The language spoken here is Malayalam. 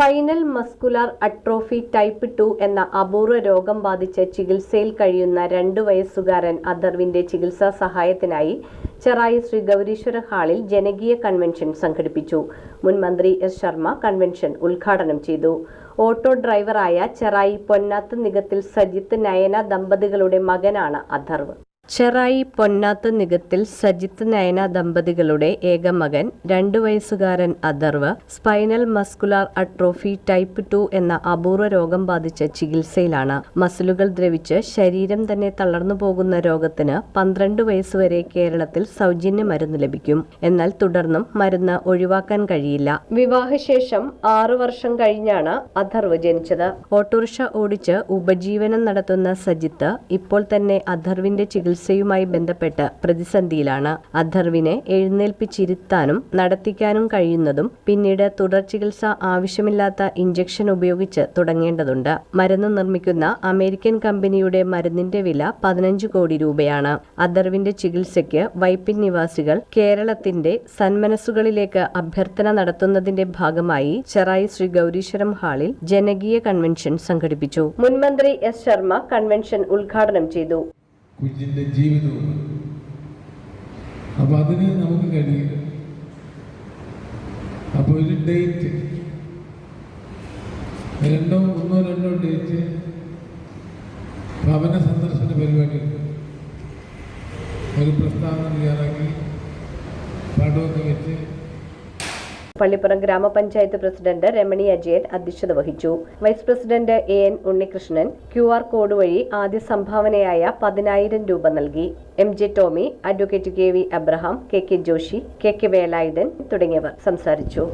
Spinal muscular atrophy type two എന്ന അപൂർവ രോഗം ബാധിച്ച് ചികിത്സയിൽ കഴിയുന്ന രണ്ടു വയസ്സുകാരൻ അദർവിന്റെ ചികിത്സാ സഹായത്തിനായി ചെറായി ശ്രീ ഗൗരീശ്വര ഹാളിൽ ജനകീയ കൺവെൻഷൻ സംഘടിപ്പിച്ചു. മുൻ മന്ത്രി എസ് ശർമ്മ കൺവെൻഷൻ ഉദ്ഘാടനം ചെയ്തു. ഓട്ടോ ഡ്രൈവറായ ചെറായി പൊന്നാത്ത് നികത്തിൽ സജിത്ത് നയന ദമ്പതികളുടെ മകനാണ് അഥർവ് ചെറായി പൊന്നാത്ത് നികത്തിൽ സജിത്ത് നയന ദമ്പതികളുടെ ഏക മകൻ രണ്ടു വയസ്സുകാരൻ Atharv spinal muscular atrophy type two എന്ന അപൂർവ രോഗം ബാധിച്ച ചികിത്സയിലാണ്. മസിലുകൾ ദ്രവിച്ച് ശരീരം തന്നെ തളർന്നു പോകുന്ന രോഗത്തിന് പന്ത്രണ്ട് വയസ്സുവരെ കേരളത്തിൽ സൗജന്യ മരുന്ന് ലഭിക്കും. എന്നാൽ തുടർന്നും മരുന്ന് ഒഴിവാക്കാൻ കഴിയില്ല. വിവാഹശേഷം ആറു വർഷം കഴിഞ്ഞാണ് അഥർവ് ജനിച്ചത്. ഓട്ടോറിക്ഷ ഓടിച്ച് ഉപജീവനം നടത്തുന്ന സജിത്ത് ഇപ്പോൾ തന്നെ അഥർവിന്റെ ചികിത്സയുമായി ബന്ധപ്പെട്ട് പ്രതിസന്ധിയിലാണ് അഥർവിനെ എഴുന്നേൽപ്പിച്ചിരുത്താനും നടത്തിക്കാനും കഴിയുന്നതും പിന്നീട് തുടർ ചികിത്സ ആവശ്യമില്ലാത്ത ഇഞ്ചക്ഷൻ ഉപയോഗിച്ച് തുടങ്ങേണ്ടതുണ്ട്. മരുന്ന് നിർമ്മിക്കുന്ന അമേരിക്കൻ കമ്പനിയുടെ മരുന്നിന്റെ വില പതിനഞ്ച് കോടി രൂപയാണ്. അഥർവിന്റെ ചികിത്സയ്ക്ക് വൈപ്പിൻ നിവാസികൾ കേരളത്തിന്റെ സന്മനസ്സുകളിലേക്ക് അഭ്യർത്ഥന നടത്തുന്നതിന്റെ ഭാഗമായി ചെറായി ശ്രീ ഗൗരീശ്വരം ഹാളിൽ ജനകീയ കൺവെൻഷൻ സംഘടിപ്പിച്ചു. മുൻമന്ത്രി എസ് ശർമ്മ കൺവെൻഷൻ ഉദ്ഘാടനം ചെയ്തു. കുഞ്ഞിന്റെ ജീവിതവും അപ്പം അതിന് നമുക്ക് കഴിയില്ല. അപ്പോൾ ഒരു ഡേറ്റ്. രണ്ടോ ഒന്നോ രണ്ടോ ഡേറ്റ് ഭവന സന്ദർശന പരിപാടി ഒരു പ്രസ്താവന തയ്യാറാക്കി പടമൊക്കെ വെച്ച് പള്ളിപ്പുറം ഗ്രാമപഞ്ചായത്ത് പ്രസിഡന്റ് രമണി അജയൻ അധ്യക്ഷത വഹിച്ചു. Vice president A N Unnikrishnan Q R code വഴി ആദ്യ സംഭാവനയായ പതിനായിരം രൂപ നൽകി. M J Tommy advocate K V Abraham K K Joshi K K Velayudhan തുടങ്ങിയവർ സംസാരിച്ചു.